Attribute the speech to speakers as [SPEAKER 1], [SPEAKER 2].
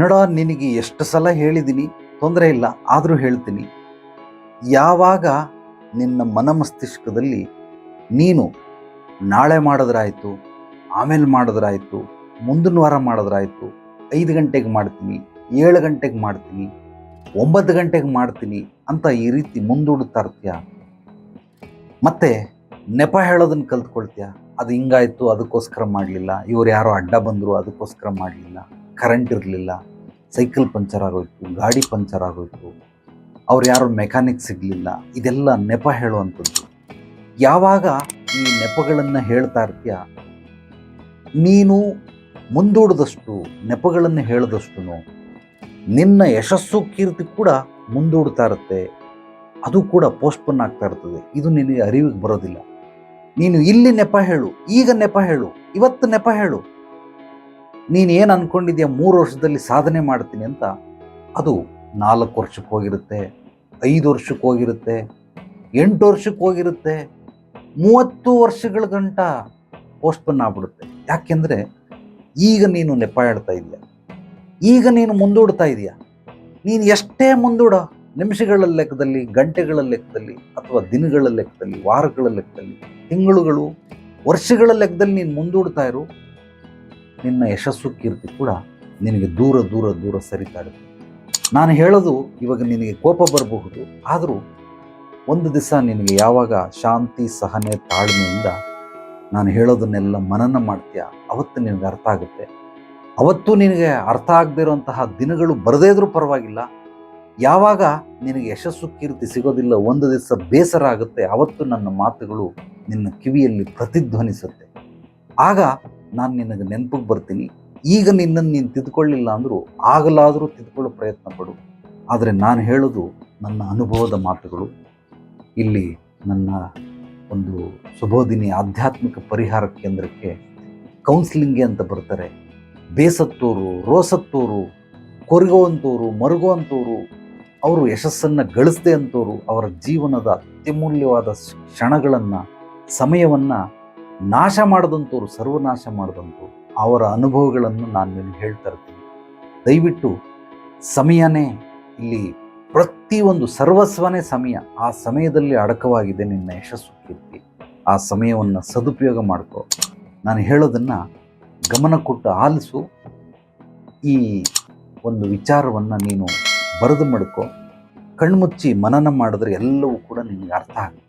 [SPEAKER 1] ನೋಡ, ನಿನಗೆ ಎಷ್ಟು ಸಲ ಹೇಳಿದ್ದೀನಿ ತೊಂದರೆ ಇಲ್ಲ, ಆದರೂ ಹೇಳ್ತೀನಿ. ಯಾವಾಗ ನಿನ್ನ ಮನಮಸ್ತಿಷ್ಕದಲ್ಲಿ ನೀನು ನಾಳೆ ಮಾಡಿದ್ರಾಯಿತು, ಆಮೇಲೆ ಮಾಡಿದ್ರಾಯಿತು, ಮುಂದಿನ ವಾರ ಮಾಡಿದ್ರಾಯಿತು, ಐದು ಗಂಟೆಗೆ ಮಾಡ್ತೀನಿ, ಏಳು ಗಂಟೆಗೆ ಮಾಡ್ತೀನಿ, ಒಂಬತ್ತು ಗಂಟೆಗೆ ಮಾಡ್ತೀನಿ ಅಂತ ಈ ರೀತಿ ಮುಂದೂಡುತ್ತಾ ಇರ್ತೀಯ? ಮತ್ತೆ ನೆಪ ಹೇಳೋದನ್ನ ಕಲ್ತ್ಕೊಳ್ತೀಯ? ಅದು ಹಿಂಗಾಯ್ತು, ಅದಕ್ಕೋಸ್ಕರ ಮಾಡಲಿಲ್ಲ. ಇವ್ರು ಯಾರೋ ಅಡ್ಡ ಬಂದರು, ಅದಕ್ಕೋಸ್ಕರ ಮಾಡಲಿಲ್ಲ. ಕರೆಂಟ್ ಇರಲಿಲ್ಲ ಸೈಕಲ್ ಪಂಚರ್ ಆಗೋಯ್ತು, ಗಾಡಿ ಪಂಚರ್ ಆಗೋಯ್ತು, ಅವ್ರು ಯಾರು ಮೆಕ್ಯಾನಿಕ್ ಸಿಗಲಿಲ್ಲ, ಇದೆಲ್ಲ ನೆಪ ಹೇಳುವಂಥದ್ದು. ಯಾವಾಗ ಈ ನೆಪಗಳನ್ನು ಹೇಳ್ತಾ ಇರ್ತೀಯ? ನೀನು ಮುಂದೂಡಿದಷ್ಟು ನೆಪಗಳನ್ನು ಹೇಳಿದಷ್ಟು ನಿನ್ನ ಯಶಸ್ಸು ಕೀರ್ತಿ ಕೂಡ ಮುಂದೂಡ್ತಾ ಇರುತ್ತೆ, ಅದು ಕೂಡ ಪೋಸ್ಟ್ಪೋನ್ ಆಗ್ತಾ ಇರ್ತದೆ. ಇದು ನಿನಗೆ ಅರಿವಿಗೆ ಬರೋದಿಲ್ಲ. ನೀನು ಇಲ್ಲಿ ನೆಪ ಹೇಳು, ಈಗ ನೆಪ ಹೇಳು, ಇವತ್ತು ನೆಪ ಹೇಳು. ನೀನು ಏನು ಅನ್ಕೊಂಡಿದ್ಯಾ ಮೂರು ವರ್ಷದಲ್ಲಿ ಸಾಧನೆ ಮಾಡ್ತೀನಿ ಅಂತ, ಅದು ನಾಲ್ಕು ವರ್ಷಕ್ಕೆ ಹೋಗಿರುತ್ತೆ, ಐದು ವರ್ಷಕ್ಕೆ ಹೋಗಿರುತ್ತೆ, ಎಂಟು ವರ್ಷಕ್ಕೆ ಹೋಗಿರುತ್ತೆ, ಮೂವತ್ತು ವರ್ಷಗಳ ಗಂಟ ಪೋಸ್ಟ್ಪನ್ ಆಗ್ಬಿಡುತ್ತೆ. ಯಾಕೆಂದರೆ ಈಗ ನೀನು ನೆಪ ಹೇಳ್ತಾ ಇದೆಯಾ? ಈಗ ನೀನು ಮುಂದೂಡ್ತಾ ಇದೆಯಾ? ನೀನು ಎಷ್ಟೇ ಮುಂದೂಡ, ನಿಮಿಷಗಳ ಲೆಕ್ಕದಲ್ಲಿ, ಗಂಟೆಗಳ ಲೆಕ್ಕದಲ್ಲಿ, ಅಥವಾ ದಿನಗಳ ಲೆಕ್ಕದಲ್ಲಿ, ವಾರಗಳ ಲೆಕ್ಕದಲ್ಲಿ, ತಿಂಗಳುಗಳು, ವರ್ಷಗಳ ಲೆಕ್ಕದಲ್ಲಿ ನೀನು ಮುಂದೂಡ್ತಾ ಇರು. ನಿನ್ನ ಯಶಸ್ಸು ಕೀರ್ತಿ ಕೂಡ ನಿನಗೆ ದೂರ ದೂರ ದೂರ ಸರಿತಾಡುತ್ತೆ. ನಾನು ಹೇಳೋದು ಇವಾಗ ನಿನಗೆ ಕೋಪ ಬರಬಹುದು, ಆದರೂ ಒಂದು ದಿವಸ ನಿನಗೆ ಯಾವಾಗ ಶಾಂತಿ, ಸಹನೆ, ತಾಳ್ಮೆಯಿಂದ ನಾನು ಹೇಳೋದನ್ನೆಲ್ಲ ಮನನ ಮಾಡ್ತೀಯ, ಅವತ್ತು ನಿನಗೆ ಅರ್ಥ ಆಗುತ್ತೆ. ಅವತ್ತು ನಿನಗೆ ಅರ್ಥ ಆಗದೇ ಇರುವಂತಹ ದಿನಗಳು ಬರದೇ ಇದ್ರೂ ಪರವಾಗಿಲ್ಲ. ಯಾವಾಗ ನಿನಗೆ ಯಶಸ್ಸು ಕೀರ್ತಿ ಸಿಗೋದಿಲ್ಲ, ಒಂದು ದಿವಸ ಬೇಸರ ಆಗುತ್ತೆ, ಅವತ್ತು ನನ್ನ ಮಾತುಗಳು ನಿನ್ನ ಕಿವಿಯಲ್ಲಿ ಪ್ರತಿಧ್ವನಿಸುತ್ತೆ. ಆಗ ನಾನು ನಿನಗೆ ನೆನಪಿಗೆ ಬರ್ತೀನಿ. ಈಗ ನಿನ್ನನ್ನು ನೀನು ತಿದ್ಕೊಳ್ಳಿಲ್ಲ ಅಂದರೂ ಆಗಲಾದರೂ ತಿದ್ಕೊಳ್ಳೋ ಪ್ರಯತ್ನ ಪಡು. ಆದರೆ ನಾನು ಹೇಳೋದು ನನ್ನ ಅನುಭವದ ಮಾತುಗಳು. ಇಲ್ಲಿ ನನ್ನ ಒಂದು ಸುಬೋಧಿನಿ ಆಧ್ಯಾತ್ಮಿಕ ಪರಿಹಾರ ಕೇಂದ್ರಕ್ಕೆ ಕೌನ್ಸಿಲಿಂಗ್ಗೆ ಅಂತ ಬರ್ತಾರೆ. ಬೇಸತ್ತೋರು, ರೋಸತ್ತೋರು ಕೊರಗುವಂಥವ್ರು ಮರುಗುವಂಥವ್ರು ಅವರು ಯಶಸ್ಸನ್ನು ಗಳಿಸ್ದೆ ಅಂತವರು ಅವರ ಜೀವನದ ಅತ್ಯಮೂಲ್ಯವಾದ ಕ್ಷಣಗಳನ್ನು, ಸಮಯವನ್ನು ನಾಶ ಮಾಡಿದಂಥವ್ರು ಸರ್ವನಾಶ ಮಾಡಿದಂಥವ್ರು ಅವರ ಅನುಭವಗಳನ್ನು ನಾನು ನಿಮಗೆ ಹೇಳ್ತಾ ಇರ್ತೀನಿ. ದಯವಿಟ್ಟು ಸಮಯನೇ ಇಲ್ಲಿ ಪ್ರತಿಯೊಂದು ಸರ್ವಸ್ವನೇ ಸಮಯ ಆ ಸಮಯದಲ್ಲಿ ಅಡಕವಾಗಿದೆ ನಿನ್ನ ಯಶಸ್ಸು ಕೀರ್ತಿ. ಆ ಸಮಯವನ್ನು ಸದುಪಯೋಗ ಮಾಡ್ಕೋ. ನಾನು ಹೇಳೋದನ್ನು ಗಮನ ಕೊಟ್ಟು ಆಲಿಸು. ಈ ಒಂದು ವಿಚಾರವನ್ನು ನೀನು ಬರೆದು ಮಡ್ಕೋ. ಕಣ್ಮುಚ್ಚಿ ಮನನ ಮಾಡಿದ್ರೆ ಎಲ್ಲವೂ ಕೂಡ ನಿನಗೆ ಅರ್ಥ ಆಗುತ್ತೆ.